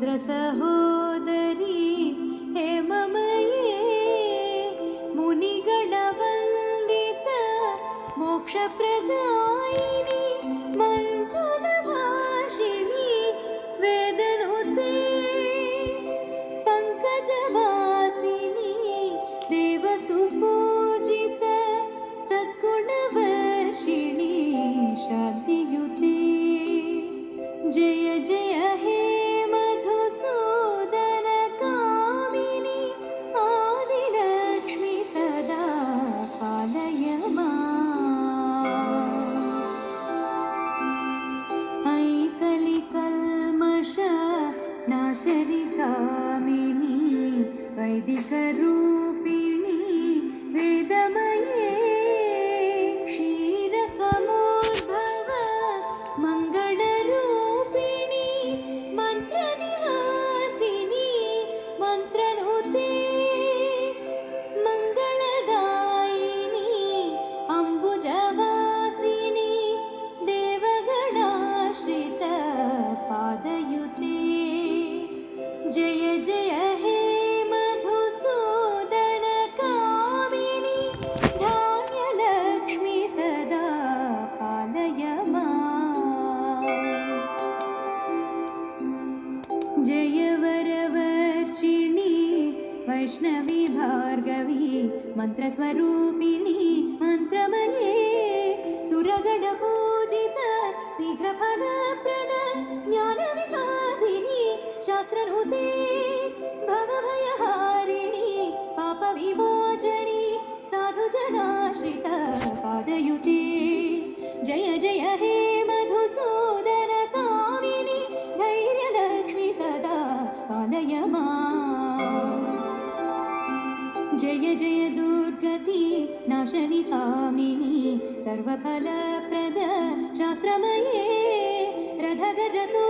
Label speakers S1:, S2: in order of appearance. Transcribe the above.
S1: चन्द्रसहोदरी हे मम ये मुनिगणवन्दित मोक्षप्रदायि मञ्जुल దిగరూ वैष्णवी भार्गवी मन्त्रस्वरूपिणी मन्त्रमये सुरगणपूजित शीघ्रफलप्रद ज्ञानविकासिनी शास्त्रनुते भवभयहारिणी पापविमोचनी साधुजनाश्रित पादयुते जय जय हे मधुसूदनकामिनि धैर्यलक्ष्मि सदा पालय मा जय जय दुर्गति नाशनि कामिनि सर्वफलप्रद शास्त्रमये रघगजतु।